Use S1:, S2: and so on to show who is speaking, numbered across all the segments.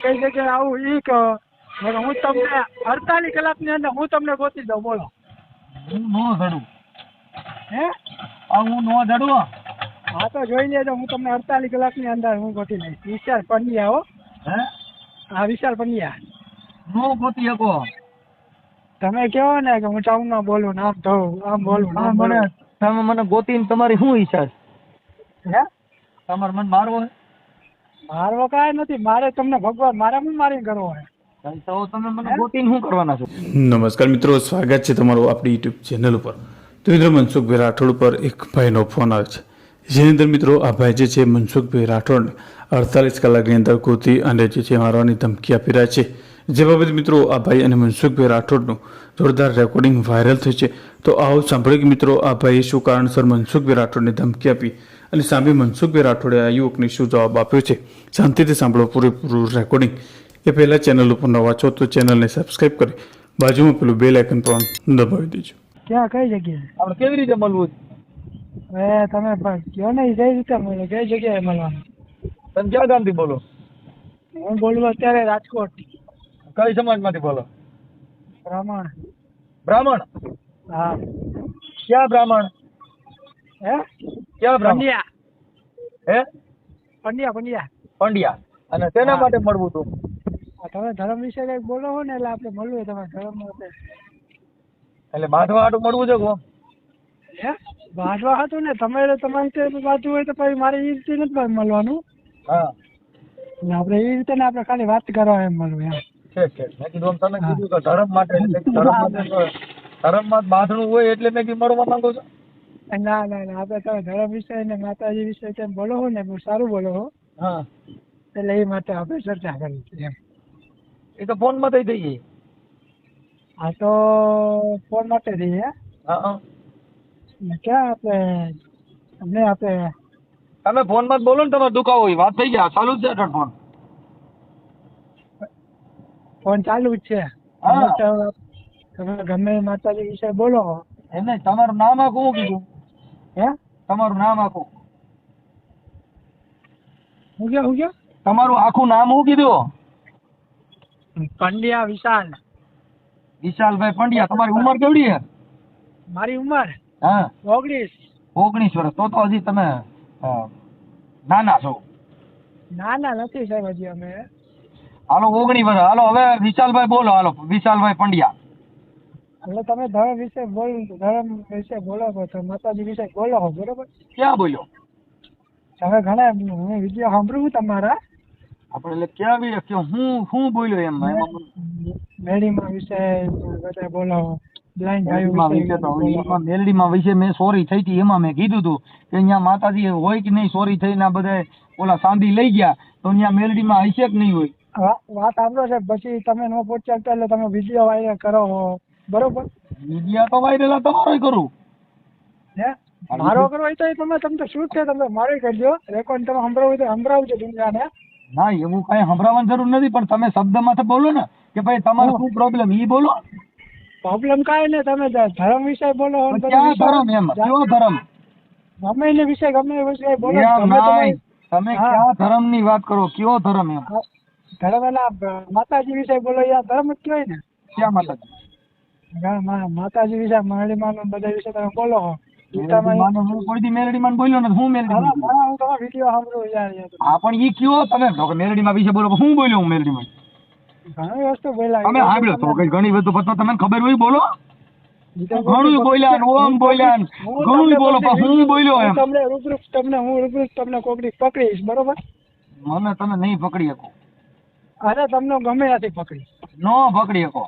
S1: કઈ જગ્યાએ આવું ઈ કહો. હું તમને અડતાલીસ કલાકની અંદર હું તમને ગોતી દઉં બોલો.
S2: હું નો ધડું
S1: હે?
S2: આ હું નો
S1: હા તો જોઈ લેજો હું તમને અડતાલીસ કલાકની અંદર હું ગોતી લઈશ વિશાલ પંડ્યા હો.
S2: હે?
S1: હા વિશાલ પંડ્યા.
S2: નો ગોતી શકો.
S1: તમે કહો ને કે હું ટાઉનમાં બોલું આમ થવું આમ બોલું ને
S2: તમે મને
S1: ગોતી
S2: તમે મને ગોતીને તમારી શું ઈચ્છા છે?
S1: હે?
S2: તમારે મને મારવો
S1: મારવો કાંઈ નથી મારે તમને ભગવાન મારામાં શું મારીને કરવો હોય
S2: છે? તો તમે મને ગોતીને શું કરવાના છો?
S3: નમસ્કાર મિત્રો સ્વાગત છે તમારું આપણી યુટ્યુબ ચેનલ ઉપર. તો મિત્રો મનસુખભાઈ રાઠોડ પર એક ભાઈનો ફોન આવે છે. જેની અંદર મિત્રો આ ભાઈ જે છે મનસુખભાઈ રાઠોડને અડતાલીસ કલાકની અંદર ગોતી અને જે છે મારવાની ધમકી આપી રહ્યા છે. જે બાબતે મિત્રો આ ભાઈ અને મનસુખભાઈ રાઠોડનું જોરદાર રેકોર્ડિંગ વાયરલ થયું છે. તો આવો સાંભળ્યું કે મિત્રો આ ભાઈએ શું કારણસર મનસુખભાઈ રાઠોડને ધમકી આપી અને સામે મનસુખભાઈ રાઠોડે આ યુવકને શું જવાબ આપ્યો છે? શાંતિથી સાંભળો પૂરેપૂરું રેકોર્ડિંગ એ પહેલાં ચેનલ ઉપર નવા છો તો ચેનલને સબસ્ક્રાઈબ કરી બાજુમાં પેલું બેલ આઇકન પણ દબાવી દેજો.
S1: ક્યાં કઈ જગ્યાએ?
S2: આપણે કેવી રીતે મળવું?
S1: હવે તમે પણ કહો ને કઈ રીતે મળો? કઈ જગ્યાએ મળવાનું?
S2: તમે ક્યાં ગામથી બોલો?
S1: હું બોલું અત્યારે રાજકોટ.
S2: કઈ સમાજમાંથી બોલો?
S1: બ્રાહ્મણ.
S2: બ્રાહ્મણ?
S1: હા.
S2: ક્યાં બ્રાહ્મણ?
S1: હે? પંડ્યા.
S2: હે?
S1: પંડ્યા પંડ્યા.
S2: પંડ્યા. અને તેના માટે મળવું
S1: તું. તમે ધર્મ વિશે કંઈક બોલો હો ને એટલે આપણે મળવું તમારે ધર્મ માટે.
S2: એટલે બાંધવા હાટું મળવું છે કોમ
S1: હે? વાંચવા હતું ને તમે તમારી રીતે બાજુ હોય તો પછી મારે એ રીતે નથી મળવાનું.
S2: હા.
S1: આપણે એ રીતે ને આપણે ખાલી વાત કરવા એમ મળવું એમ.
S2: મેં કીધું તમે કીધું કે ધર્મ માટે ધર્મ માટે ધર્મમાં બાંધણું હોય એટલે મેં કીધું મળવા માંગુ છું.
S1: ના ના ના આપણે તમે ધર્મ વિશે ને માતાજી વિશે તેમ બોલો હો ને બહુ સારું બોલો હો
S2: હા.
S1: એટલે એ માટે આપણે ચર્ચા કરી છે એમ.
S2: એ તો ફોનમાં થઈ થઈ ગઈ.
S1: આ તો ફોન માટે થઈ હે?
S2: હા હા.
S1: ક્યાં આપણે અમને આપણે
S2: તમે ફોનમાં જ બોલો ને તમારે દુખાવો હોય વાત થઈ ગયા ચાલુ જ છે અટલ ફોન
S1: ફોન ચાલુ જ છે. તમે ગમે માતાજી વિશે બોલો.
S2: એમ નહીં તમારું નામ આ શું કીધું?
S1: હે?
S2: તમારું નામ આખું?
S1: હું ગયો હું ગયો
S2: તમારું આખું નામ શું કીધું?
S1: પંડ્યા વિશાલ.
S2: વિશાલભાઈ પંડ્યા તમારી ઉંમર કેવડી છે
S1: મારી ઉંમર?
S2: હા.
S1: ઓગણીસ.
S2: ઓગણીસ વર્ષ. તો તો હજી તમે નાના છો.
S1: ના ના નથી સાહેબ હજી અમે.
S2: હાલો ઓગણી વર્ષ. હાલો હવે વિશાલભાઈ બોલો. હાલો વિશાલભાઈ પંડ્યા.
S1: એટલે તમે ધર્મ વિશે બોલ ધર્મ વિશે બોલો છો તો માતાજી વિશે બોલો છો બરોબર?
S2: ક્યાં બોલ્યો?
S1: તમે ઘણા હું વીડિયો સાંભળું તમારા.
S2: આપણે એટલે ક્યાં બી કે હું હું બોલ્યો એમ?
S1: મેડીમાં વિશે બધા બોલો
S2: મેલડીમાં વિશે મેં સોરી થઈ હતી એમાં મેં કીધું હતું કે અહીંયા માતાજી હોય કે નહીં સોરી થઈને બધા ઓલા સાંભળી લઈ ગયા તો અહીંયા મેલડીમાં હશે કે નહીં હોય?
S1: વાત સાંભળો છે. પછી તમે ન પહોંચી એટલે તમે વીડિયો વાયરલ કરો બરોબર.
S2: મીડિયા તો વાયરલ તમારો કરું.
S1: હે? મારો કરો હોય તો તમે તમને શું છે તમે મારો કરજો. રેકોર્ડ તમે સંભળાવું તો સંભળાવજો દુનિયાને.
S2: ના એવું કઈ સંભળાવવાની જરૂર નથી પણ તમે શબ્દમાં તો બોલો ને કે ભાઈ તમારો શું પ્રોબ્લેમ ઈ બોલો.
S1: પ્રોબ્લેમ કાંઈ નહીં તમે ધર્મ વિશે બોલો
S2: ક્યાં ધર્મ એમ? કયો ધર્મ?
S1: ગમે એને વિશે ગમે એ વિશે બોલો. તમે.
S2: ક્યાં ધર્મની વાત કરો કયો ધર્મ એમ?
S1: ધર્મ એના માતાજી વિશે બોલો યા ધર્મ કેવાય ને.
S2: ક્યાં માતાજી?
S1: માતાજી વિશે મેરડી ને બધા વિશે તમે બોલો
S2: હું. કોઈ દી માં બોલ્યો નથી હું મેલડી
S1: ઘણા
S2: માં
S1: ઘણા હું તમારા વીડિયો સાંભળું યાર યાર.
S2: હા પણ ઈ કયો તમે તો માં વિશે બોલો હું બોલ્યો હું મેલડી માં
S1: ઘણી વસ્તુ બોલાય.
S2: તમે સાંભળ્યો તો ઘણી વસ્તુ પછી તમને ખબર હોય બોલો. ઘણું બોલ્યા ઓમ બોલ્યા ઘણું બોલો પણ હું બોલ્યો એમ.
S1: તમને રૂબરૂ તમને હું રૂબરૂ તમને કોકડી પકડીશ બરોબર?
S2: મને તમે નહીં પકડી શકો.
S1: અરે તમને ગમે ત્યાંથી પકડી
S2: નો પકડી શકો.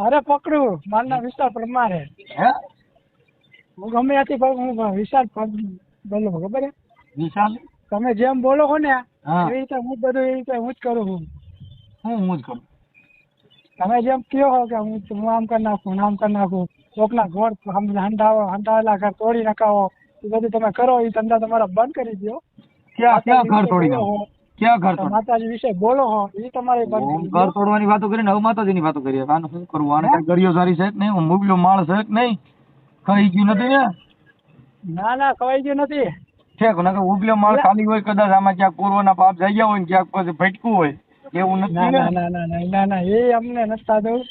S1: અરે પકડું માલના વિસ્તાર પ્રમાણે.
S2: હે?
S1: હું ગમે ત્યાંથી પકડું હું વિશાલ બોલું ખબર છે?
S2: વિશાલ
S1: તમે જેમ બોલો છો ને
S2: હા.
S1: એવી રીતે હું બધું એવી રીતે હું જ કરું છું.
S2: હું હું જ કરું.
S1: તમે જેમ કહો છો કે હું હું આમ કરી નાખું આમ કરી નાખું કોકના ઘોર હંડાવો હંડાવેલા ઘર તોડી નાખાવો એ બધું તમે કરો એ ધંધા તમારા બંધ કરી દો
S2: ક્યાં ક્યાં ઘર તોડી નાખું? ક્યાં ઘર
S1: માતાજી વિશે બોલો હો એ તમારે
S2: ઘર તોડવાની વાતો કરીને હવે માતાજીની વાતો કરીએ. આને શું કરવું? આને કઈ ગળિયો સારી છે નહીં? હું મુગલો માળ છે નહીં? ખાઈ ગયું નથી ને
S1: ના ના ખવાઈ ગયું નથી.
S2: ઠેક નકર ઉગલો માળ ખાલી હોય કદાચ આમાં ક્યાંક પૂર્વના પાપ જઈ ગયા હોય ને ક્યાંક પછી ભટકું હોય. એવું નથી
S1: ના
S2: ના?
S1: ના ના ના ના એ અમને નસ્તા દઉં.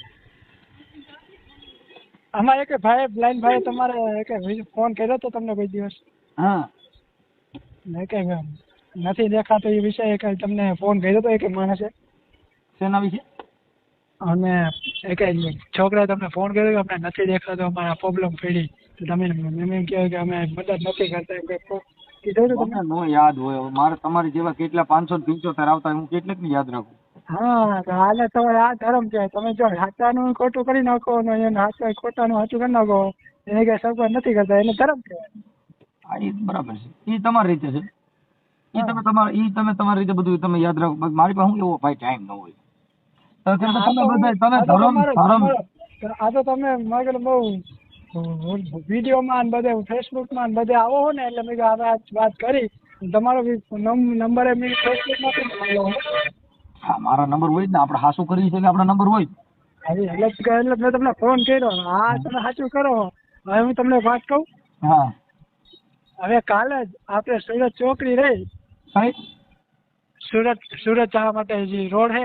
S1: આમાં એક ભાઈ બ્લાઇન્ડ ભાઈ તમારે એક ફોન કર્યો તો તમને કોઈ દિવસ?
S2: હા.
S1: કઈ કે નથી દેખાતો એ વિષય કે તમને ફોન કર્યો તો એક માણસે?
S2: શેના વિશે?
S1: અને એક છોકરાએ તમને ફોન કર્યો કે અમને નથી દેખાતો અમારા પ્રોબ્લેમ પડી. તો તમે એમ એમ કહો કે અમે મદદ નથી કરતા એમ કીધું હતું
S2: નો યાદ હોય. મારે તમારી જેવા કેટલા પાંચસો પંચોતેર આવતા હું કેટલીક ને યાદ રાખું?
S1: હા તો હાલે તમારે આ ધર્મ છે તમે જો સાચાનું ખોટું કરી નાખો ને એને સાચા ખોટાનું સાચું કરી નાખો એને કઈ સગવડ નથી કરતા એને ધર્મ છે
S2: હા એ બરાબર છે. એ તમારી રીતે છે. એ તમે તમારે એ તમે તમારી રીતે બધું તમે યાદ રાખો. મારી પાસે હું એવો ભાઈ ટાઈમ ન હોય? તો તમે
S1: તો
S2: બધા તમે ધર્મ ધર્મ
S1: આ તો તમે મગર બહુ વિડીયોમાં બધે ફેસબુકમાં બધે આવો હો ને એટલે મેં કીધું આ વાત કરી. તમારો નંબર એ મેં ફેસબુકમાંથી જ મળ્યો
S2: હા. મારા નંબર હોય જ ને. આપણે હાસું કરી છે કે આપણા નંબર હોય
S1: એટલે એટલે મેં તમને ફોન કર્યો. હા તમે સાચું કરો. હવે હું તમને વાત કહું.
S2: હા.
S1: હવે કાલે જ આપણે સુરત ચોકડી રહી. સુરત સુરત જવા માટે જે રોડ હે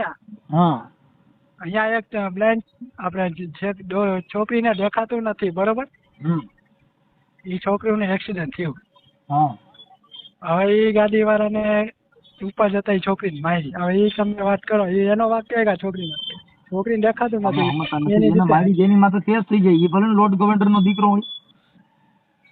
S2: હા.
S1: અહીંયા એક બ્લેન્ડ આપણે જે છોકરીને દેખાતું નથી બરોબર? એ છોકરીનું એક્સિડન્ટ થયું.
S2: હા.
S1: હવે એ ગાડી વાળાને ઉપર જતા એ છોકરીને મારી. હવે એ તમે વાત કરો એ એનો વાત કે આ છોકરીનો? છોકરીને દેખાતું નથી. એની
S2: મારી જેની માથે કેસ થઈ જાય. એ ભલે લોર્ડ ગવર્નર નો દીકરો હોય.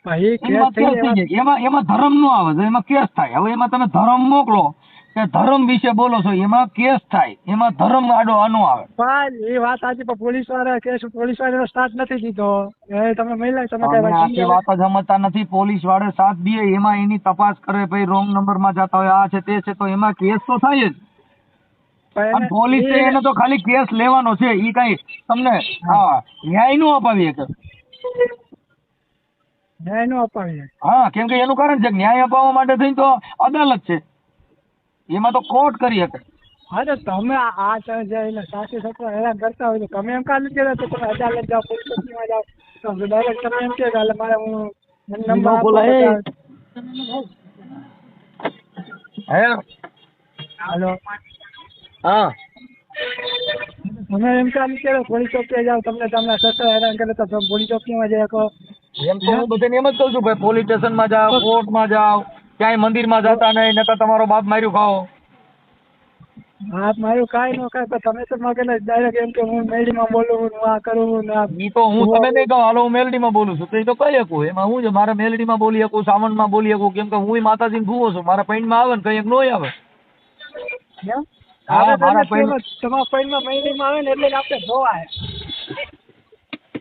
S2: એમાં ધર્મ નો આવે છે એમાં કેસ થાય. હવે એમાં તમે ધર્મ મોકલો કે ધર્મ વિશે બોલો છો એમાં કેસ થાય. એમાં ધર્મ આડો આનો આવે.
S1: પણ એ વાત આજે પોલીસવાળા કેસ પોલીસવાળા સ્ટાર્ટ નથી દીધો. એ તમે મહિલા તમે કઈ વાત
S2: વાત સમજતા નથી પોલીસ વાળે સાથ દે એમાં એની તપાસ કરે ભાઈ રોંગ નંબરમાં જતા હોય આ છે તે છે તો એમાં કેસ તો થાય જ. પોલીસ એને તો ખાલી કેસ લેવાનો છે એ કઈ તમને હા ન્યાય નો અપાવી શકે.
S1: ન્યાય નો અપાવીએ
S2: હા કેમ કે એનું કારણ છે ન્યાય અપાવવા માટે થઈને તો અદાલત છે. એમાં તો કોર્ટ કરી શકે.
S1: અરે તમે આ આ છે જે એને સાસુ સસરા હેરાન કરતા હોય તો તમે એમ કાલ નથી તો તમે અદાલત જાઓ પોલીસ સ્ટેશનમાં જાઓ. તો ડાયરેક્ટ તમે એમ કે હાલે મારે હું નંબર
S2: બોલાય. હે?
S1: હાલો.
S2: હા.
S1: તમે એમ કામ કરો પોલીસ ચોકી જાઓ તમને તમને સસરા હેરાન કરે તો તમે પોલીસ ચોકીમાં જાય કહો
S2: એમ તો હું બધાને એમ જ કહું છું ભાઈ પોલીસ સ્ટેશનમાં જાઓ કોર્ટમાં જાઓ ક્યાંય મંદિરમાં જતા નહીં નકર તમારો બાપ માર્યું ખાઓ
S1: હાથ માર્યું કાંઈ ન કાંઈ પણ તમે તો મગે ડાયરેક્ટ એમ કે હું મેડીમાં બોલું હું આ કરું ને આ
S2: ઈ તો હું તમે નહીં કહો હાલો હું મેલડીમાં બોલું છું. તો એ તો કહી શકું એમાં હું છે મારે મેલડીમાં બોલી શકું સાવનમાં બોલી શકું કેમ કે હું માતાજીને ભૂવો છું મારા પૈણમાં આવે ને કંઈક નોય આવે. હા, મારા પૈણ-
S1: તમારા પૈણમાં મેડીમાં આવે ને એટલે આપણે જોવાય.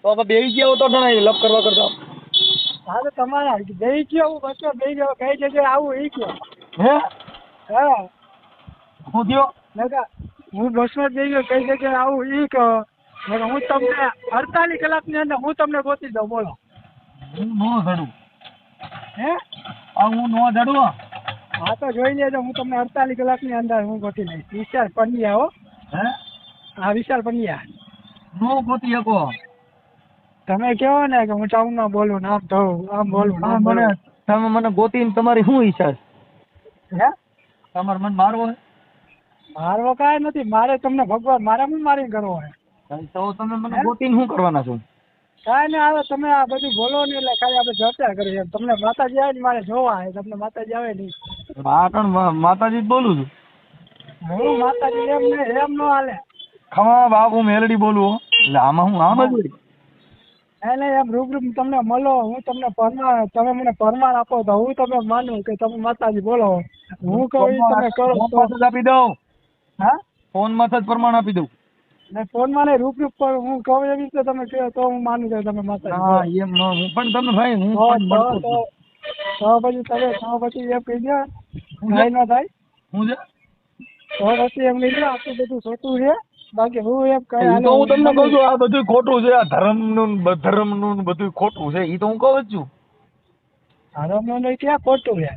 S2: તો હવે બેસી ગયા તો ઘણા લપ કરવા કરતા.
S1: હા તો તમારા દઈ ગયો હું બચ્ચો દઈ ગયો કઈ જગ્યાએ આવું એ ગયો
S2: હે?
S1: હા.
S2: હું ગયો
S1: નકા હું બસમાં જ બેઈ ગયો કઈ જગ્યાએ આવું એ કહો નકા હું તમને અડતાલીસ કલાકની અંદર હું તમને ગોતી દઉં બોલો.
S2: હું નો ચડું
S1: હે?
S2: આ હું નો ચડું
S1: હા તો જોઈ લેજો હું તમને અડતાલીસ કલાકની અંદર હું ગોતી લઈશ. વિશાલ પંડ્યા હો.
S2: હે?
S1: હા વિશાલ પંડ્યા.
S2: નો ગોતી શકો.
S1: તમે કહો ને કે હું ટાઉનમાં બોલું આમ થવું આમ બોલું
S2: તમે મને તમે મને ગોતીને તમારી શું ઈચ્છા છે?
S1: હે?
S2: તમારે મને મારવો હે
S1: મારવો કાંઈ નથી મારે તમને ભગવાન મારે હું મારીને કરવો
S2: હે તો તમે મને ગોતીને શું કરવાના છો?
S1: કાંઈ નહીં આવે તમે આ બધું બોલો ને એટલે ખાલી આપણે ચર્ચા કરીએ. તમને માતાજી આવે ને મારે જોવા હે તમને માતાજી આવે નહીં.
S2: હા પણ માતાજી જ બોલું છું.
S1: હું માતાજી એમ ને એમ નો હાલે.
S2: ખમા બાપુ મેલડી બોલું એટલે આમાં હું આમ જ હોય.
S1: એને એમ રૂબરૂ તમને મળો હું તમને પરમાર તમે મને પરમાર આપો તો હું તમે માનું કે તમે માતાજી બોલો. હું કહું તમે કરો તો
S2: આપી દઉં.
S1: હા?
S2: ફોન મસાજ પ્રમાણ આપી દઉં.
S1: ને ફોનમાં ને રૂબરૂ પર હું કહું એવી રીતે તમે કહો તો હું માનું કે તમે માતાજી
S2: હા એમ ન હું પણ તમે ભાઈ હું
S1: તો
S2: પણ
S1: તો તો પછી તમે તો પછી એમ કહી દો
S2: હું
S1: થાય ન થાય.
S2: હું
S1: તો પછી એમ કહી દો આટલું બધું સોતું છે. બાકી હું એમ
S2: કઈ તો હું તમને કહું છું આ બધું ખોટું છે આ ધર્મનું ને ધર્મનું ને બધું ખોટું છે ઈ તો હું કહું છું.
S1: ધર્મનો નહીં ક્યાં ખોટું છે?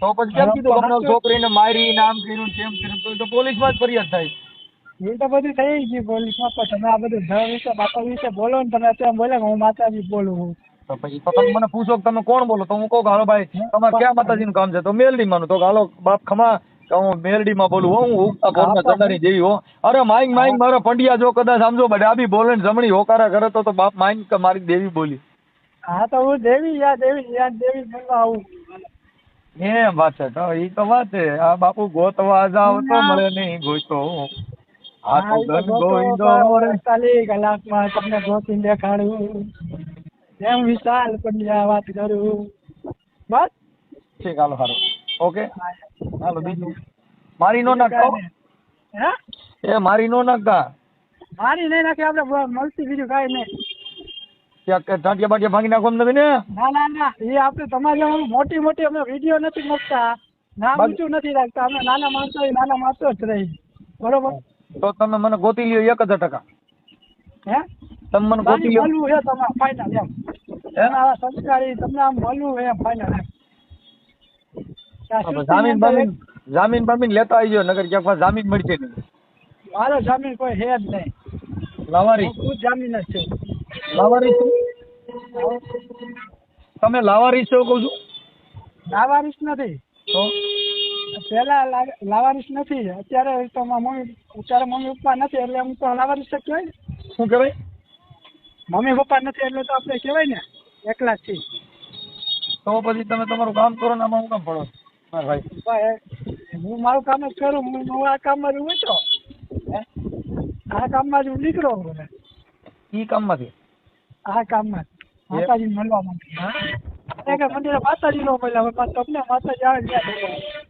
S2: તો પછી કેમ કીધું તમને છોકરીને મારી નામ કર્યું ને તેમ કર્યું તો પોલીસમાં જ ફરિયાદ થાય.
S1: એ તો બધું થઈ ગયું પોલીસમાં પણ તમે આ બધું ધર્મ વિશે બાપા વિશે બોલો ને તમે અત્યારે બોલે કે હું માતાજી બોલું છું.
S2: તો પછી તો તમે મને પૂછો કે તમે કોણ બોલો? તો હું કહું ગાલો હાલો ભાઈ તમારે ક્યાં માતાજીનું કામ છે? તો મેલડી માનું. તો ગાલો હાલો બાપ ખમા હું મેલડીમાં બોલું હું ઉગતા
S1: પણ-
S2: ચંદાની જેવી હો. અરે માઈક માઈક મારો પંડિયા જો કદાચ સમજો ડાબી બોલે ને જમણી હોકારા કરે તો તો બાપ માઈક કે મારી દેવી બોલી.
S1: હા તો હું દેવી યા દેવી યા દેવી બોલવા આવું.
S2: એ વાત છે. તો ઈ તો વાત છે. આ બાપુ ગોતવા જાવ તો મળે નહીં ગોતો. આ તો
S1: તો
S2: ગોવિંદો
S1: ગોતો કલાકમાં તમને ગોતી દેખાડું. જેમ વિશાલ પંડ્યા વાત કરું. બસ.
S2: ઠીક હાલો હારો ઓકે. હાલો બીજું. મારી નો નાખો
S1: હે.
S2: એ મારી નો નાખતા
S1: મારી નહીં નાખી આપણે મળતી બીજું કાંઈ નહીં.
S2: ટાંટિયા બાટિયા ભાંગી નાખો નથી ને?
S1: ના ના ના એ આપણે તમારી મોટી મોટી અમે વીડિયો નથી મૂકતા. નામ ઊંચું નથી રાખતા. અમે નાના માણસો નાના માણસો જ રહી. બરોબર?
S2: તો તમે મને ગોતી લ્યો એક હજાર ટકા.
S1: હે?
S2: તમે મને ગોતી લ્યો.
S1: મળવું છે તમારે ફાઇનલ એમ. સંસ્કારી તમને આમ મળવું એમ ફાઇનલ એમ.
S2: જામીન બામીન જામીન બામીન લેતા આવજો નગર ક્યાંક પાસે જામીન મળશે નહીં.
S1: મારો જામીન કોઈ છે જ નહીં.
S2: લાવારી.
S1: હું જામીન જ છે.
S2: લાવારી છો? તમે લાવારી છો કહું છું?
S1: લાવારીશ નથી.
S2: તો?
S1: પહેલા લાવારીશ નથી. અત્યારે તો મમ્મી અત્યારે મમ્મી પપ્પા નથી એટલે હું તો લાવારીશ કહેવાય
S2: શું કહેવાય?
S1: મમ્મી પપ્પા નથી એટલે તો આપણે કહેવાય ને એકલા જ છીએ.
S2: તો પછી તમે તમારું કામ કરો ને આમાં હું કામ પડો? ભાઈ
S1: હું મારું કામ જ કરું હું આ કામમાં જ ઉતરો? આ કામમાં જ હું નીકળો હું.
S2: ઈ કામમાંથી
S1: આ કામમાં જ. માતાજીને મળવા હા કે મંદિરે માતાજી નો મળ્યા હવે પાછું તમને માતાજી આવે ત્યાં.